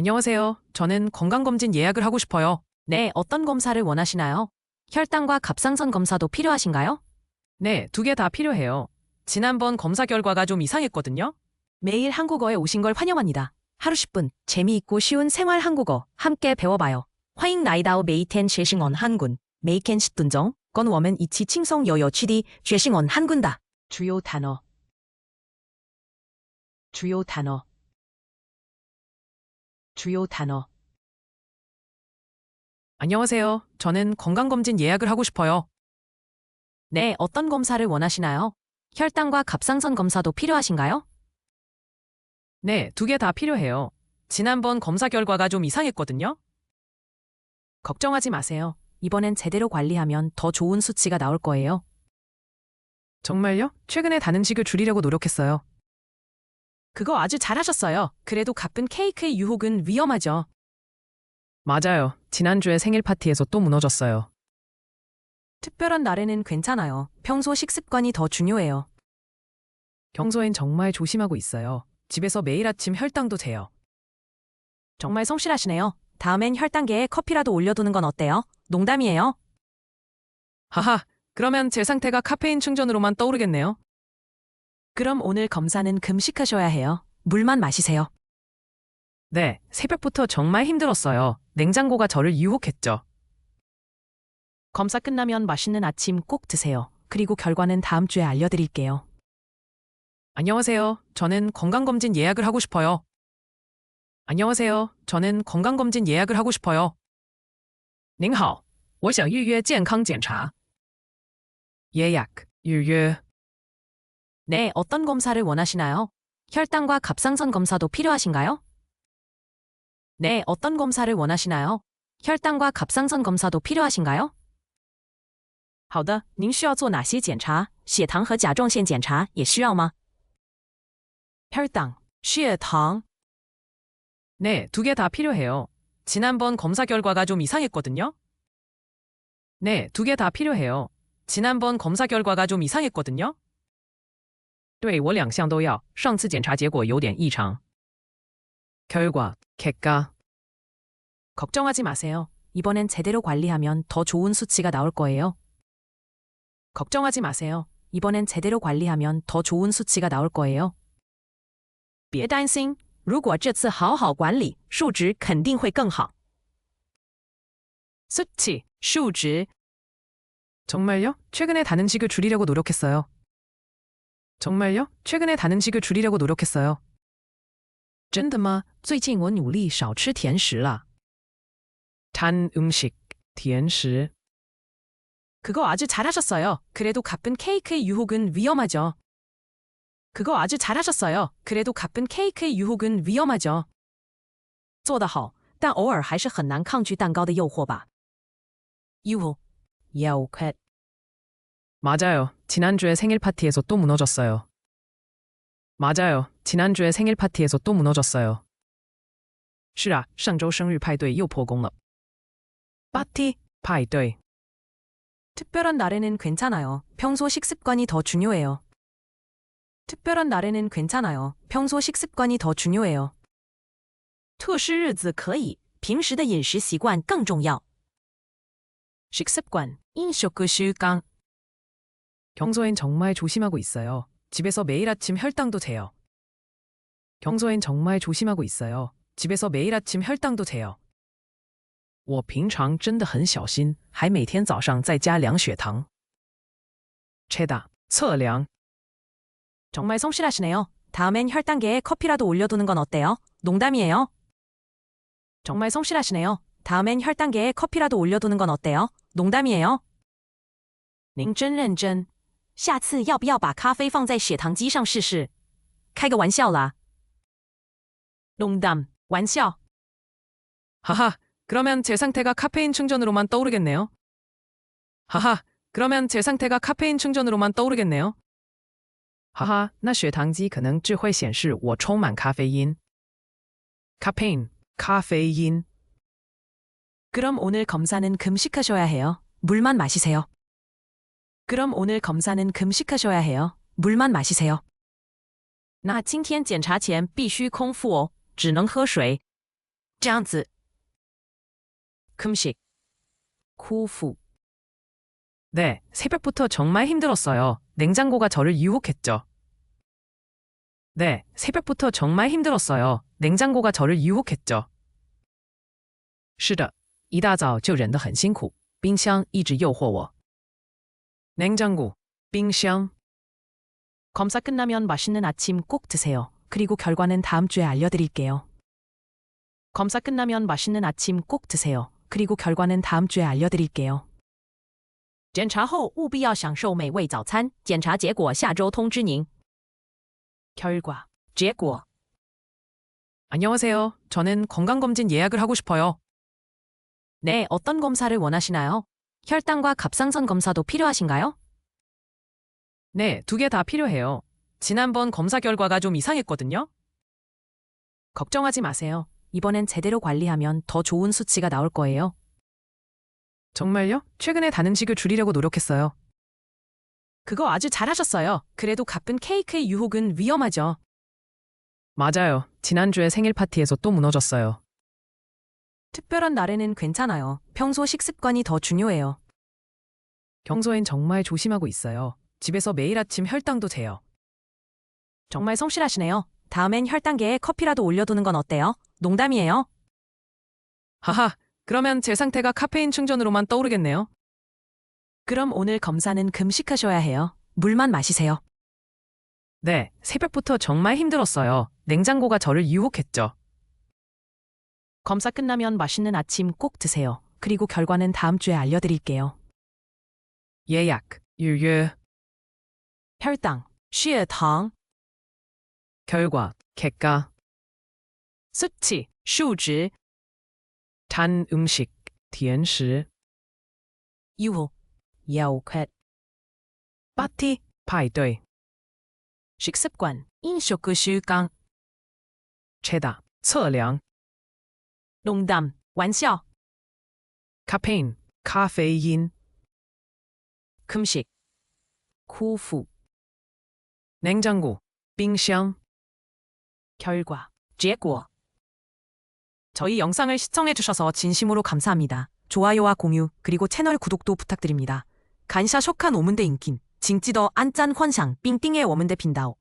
안녕하세요. 저는 건강검진 예약을 하고 싶어요. 네, 어떤 검사를 원하시나요? 혈당과 갑상선 검사도 필요하신가요? 네, 두 개 다 필요해요. 지난번 검사 결과가 좀 이상했거든요. 매일 한국어에 오신 걸 환영합니다. 하루 10분 재미있고 쉬운 생활 한국어 함께 배워봐요. 화잉 나이다오 메이텐 죄싱언 한군 메이켄 십둔정 건 워멘 이치 칭성 여여 취디 죄싱언 한군다. 주요 단어 주요 단어 주요 단어. 안녕하세요. 저는 건강검진 예약을 하고 싶어요. 네, 어떤 검사를 원하시나요? 혈당과 갑상선 검사도 필요하신가요? 네, 두 개 다 필요해요. 지난번 검사 결과가 좀 이상했거든요. 걱정하지 마세요. 이번엔 제대로 관리하면 더 좋은 수치가 나올 거예요. 정말요? 최근에 단 음식을 줄이려고 노력했어요. 그거 아주 잘하셨어요. 그래도 가쁜 케이크의 유혹은 위험하죠. 맞아요. 지난주에 생일 파티에서 또 무너졌어요. 특별한 날에는 괜찮아요. 평소 식습관이 더 중요해요. 평소엔 정말 조심하고 있어요. 집에서 매일 아침 혈당도 재요. 정말 성실하시네요. 다음엔 혈당계에 커피라도 올려두는 건 어때요? 농담이에요. 하하, 그러면 제 상태가 카페인 충전으로만 떠오르겠네요. 그럼 오늘 검사는 금식하셔야 해요. 물만 마시세요. 네, 새벽부터 정말 힘들었어요. 냉장고가 저를 유혹했죠. 검사 끝나면 맛있는 아침 꼭 드세요. 그리고 결과는 다음 주에 알려드릴게요. 안녕하세요. 저는 건강검진 예약을 하고 싶어요. 안녕하세요. 저는 건강검진 예약을 하고 싶어요. 您好,我想预约健康检查. 예약,预约. 네, 어떤 검사를 원하시나요? 혈당과 갑상선 검사도 필요하신가요? 네, 어떤 검사를 원하시나요? 혈당과 갑상선 검사도 필요하신가요? 好的，您需要做哪些检查？血糖和甲状腺检查也需要吗？혈당, 血糖. 네, 두 개 다 필요해요. 지난번 검사 결과가 좀 이상했거든요. 네, 두 개 다 필요해요. 지난번 검사 결과가 좀 이상했거든요. 对我两项都要，上次检查结果有点异常。 결과, 객가. 걱정하지 마세요. 이번엔 제대로 관리하면 더 좋은 수치가 나올 거예요. 걱정하지 마세요. 이번엔 제대로 관리하면 더 좋은 수치가 나올 거예요. 别担心，如果这次好好管理，数值肯定会更好。 수치, 数值. 정말요? 최근에 단 음식을 줄이려고 노력했어요. 정말요? 최근에 단 음식을 줄이려고 노력했어요. 真的吗？最近我努力少吃甜食了。 단 음식, 甜食. 그거 아주 잘하셨어요. 그래도 가쁜 케이크의 유혹은 위험하죠. 그거 아주 잘하셨어요. 그래도 가쁜 케이크의 유혹은 위험하죠. 做得好，但偶尔还是很难抗拒蛋糕的诱惑吧。유혹, 유혹. 맞아요. 지난주에 생일 파티에서 또 무너졌어요. 맞아요. 지난주에 생일 파티에서 또 무너졌어요. 是啊,上周生日派对又破功了. 파티, 派对. 특별한 날에는 괜찮아요. 평소 식습관이 더 중요해요. 특별한 날에는 괜찮아요. 평소 식습관이 더 중요해요. 特殊日子可以,平时的饮食习惯更重要. 식습관, 인식習慣. 평소엔 정말 조심하고 있어요. 집에서 매일 아침 혈당도 재요. 평소엔 정말 조심하고 있어요. 집에서 매일 아침 혈당도 재요. 我平常真的很小心，还每天早上在家量血糖。 체다, 测量. 정말 성실하시네요. 다음엔 혈당계에 커피라도 올려두는 건 어때요? 농담이에요. 정말 성실하시네요. 다음엔 혈당계에 커피라도 올려두는 건 어때요? 농담이에요. 您真认真。 下次要不要把咖啡放在血糖机上试试？开个玩笑啦。농담, 玩笑. 하하, 그러면 제 상태가 카페인 충전으로만 떠오르겠네요. 하하, 그러면 제 상태가 카페인 충전으로만 떠오르겠네요. 하하, 那血糖机可能只会显示我充满咖啡因. 카페인, 카페인. 그럼 오늘 검사는 금식하셔야 해요. 물만 마시세요. 그럼 오늘 검사는 금식하셔야 해요. 물만 마시세요. 那今天检查前必须空腹哦，只能喝水。 这样子. 금식. 쿠후. 네, 새벽부터 정말 힘들었어요. 냉장고가 저를 유혹했죠. 네, 새벽부터 정말 힘들었어요. 냉장고가 저를 유혹했죠. 是的，一大早就忍得很辛苦，冰箱一直诱惑我。 냉장고, 冰箱. 검사 끝나면 맛있는 아침 꼭 드세요. 그리고 결과는 다음 주에 알려드릴게요. 검사 끝나면 맛있는 아침 꼭 드세요. 그리고 결과는 다음 주에 알려드릴게요. 检查后务必要享受美味早餐。检查结果下周通知您。 결과, 结果. 안녕하세요. 저는 건강검진 예약을 하고 싶어요. 네, 어떤 검사를 원하시나요? 혈당과 갑상선 검사도 필요하신가요? 네, 두 개 다 필요해요. 지난번 검사 결과가 좀 이상했거든요. 걱정하지 마세요. 이번엔 제대로 관리하면 더 좋은 수치가 나올 거예요. 정말요? 최근에 단 음식을 줄이려고 노력했어요. 그거 아주 잘하셨어요. 그래도 가쁜 케이크의 유혹은 위험하죠. 맞아요. 지난주에 생일 파티에서 또 무너졌어요. 특별한 날에는 괜찮아요. 평소 식습관이 더 중요해요. 평소엔 정말 조심하고 있어요. 집에서 매일 아침 혈당도 재요. 정말 성실하시네요. 다음엔 혈당계에 커피라도 올려두는 건 어때요? 농담이에요. 하하, 그러면 제 상태가 카페인 충전으로만 떠오르겠네요. 그럼 오늘 검사는 금식하셔야 해요. 물만 마시세요. 네, 새벽부터 정말 힘들었어요. 냉장고가 저를 유혹했죠. 검사 끝나면 맛있는 아침 꼭 드세요. 그리고 결과는 다음 주에 알려드릴게요. 예약, 유유, 혈당, 血糖, 결과, 객가, 수치, 数值, 단 음식, 甜食, 유혹, 诱惑, 파티, 파이드, 식습관, 饮食习惯, 최다, 测量, 농담, 玩笑, 카페인, 카페인, 금식, 空腹, 냉장고, 冰箱. 결과, 结果. 저희 영상을 시청해주셔서 진심으로 감사합니다. 좋아요와 공유, 그리고 채널 구독도 부탁드립니다. 간샤 쇼칸 오문대 인킨, 징찌더 안짠 헌상, 삥띵의 워문대 빈다오.